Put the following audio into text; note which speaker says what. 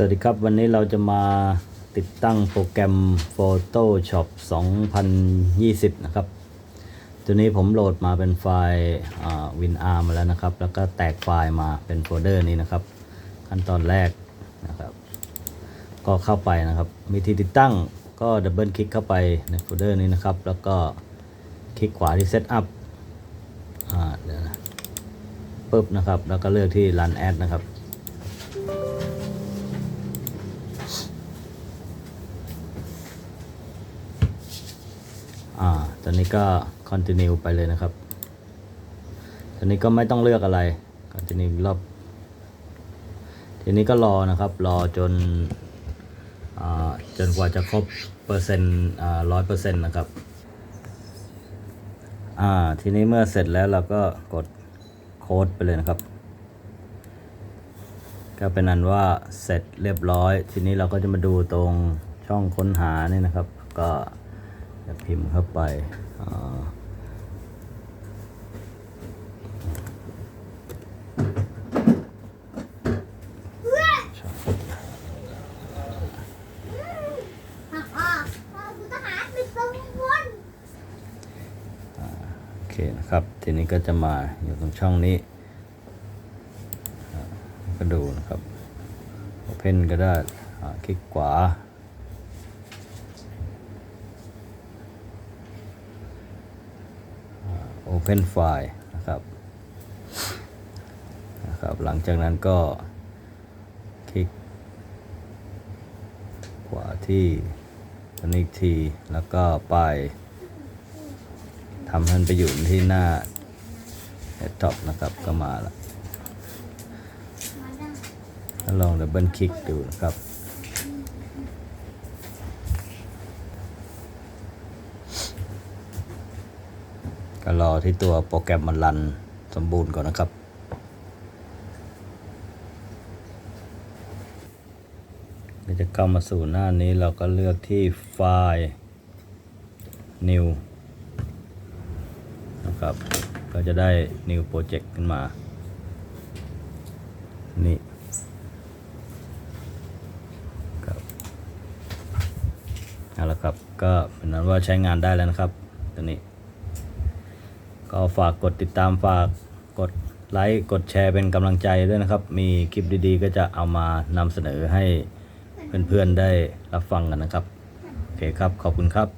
Speaker 1: สวัสดีครับ วันนี้เราจะมาติดตั้งโปรแกรม Photoshop 2020 นะครับ ตัวนี้ผมโหลดมาเป็นไฟล์ WinR มาแล้วนะครับ แล้วก็แตกไฟล์มาเป็นโฟลเดอร์นี้นะครับ ขั้นตอนแรกนะครับ ก็เข้าไปนะครับวิธีติดตั้งก็ดับเบิลคลิกเข้าไปในโฟลเดอร์นี้นะครับ แล้วก็คลิกขวาที่ Setup อ่าเดี๋ยวนะปึ๊บนะครับ แล้วก็เลือกที่ Run Ad นะครับ อ่าตอนนี้ก็ continue ไปเลยนะครับ ตอนนี้ก็ไม่ต้องเลือกอะไร continue รอบ ทีนี้ก็รอนะครับ รอจนอ่าจนกว่าจะครบเปอร์เซ็นต์อ่าร้อยเปอร์เซ็นต์นะครับ อ่า ทีนี้เมื่อเสร็จแล้วเราก็กดโค้ดไปเลยนะครับ ก็เป็นอันว่าเสร็จเรียบร้อย ทีนี้เราก็จะมาดูตรงช่องค้นหาเนี่ยนะครับ ก็ จะพิมพ์เข้าไปอ่าช่อง
Speaker 2: อะอะอะคุณทหารไปตรงบน
Speaker 1: โอเคนะครับ ทีนี้ก็จะมาอยู่ตรงช่องนี้ ก็ดูนะครับ Open ก็ได้คลิกขวา Open File นะครับนะครับ หลังจากนั้นก็คลิกขวาที่ตัวนี้ที แล้วก็ไปทำให้มันไปอยู่ที่หน้าแล็ปท็อปนะครับก็มาแล้วลองดับเบิลคลิกดูนะครับ ก็รอที่ตัวโปรแกรมมันรันสมบูรณ์ก่อนนะครับ เราจะเข้ามาสู่หน้านี้เราก็เลือกที่ไฟล์ New นะครับ ก็จะได้ New Project ขึ้นมา นี่เอาละครับ ก็เป็นนั้นว่าใช้งานได้แล้วนะครับ ตัวนี้ ก็ฝากกดติดตามฝากกดไลค์กดแชร์เป็นกำลังใจด้วยนะครับ มีคลิปดีๆ ก็จะเอามานำเสนอให้เพื่อนๆได้รับฟังกันนะครับ โอเคครับ ขอบคุณครับ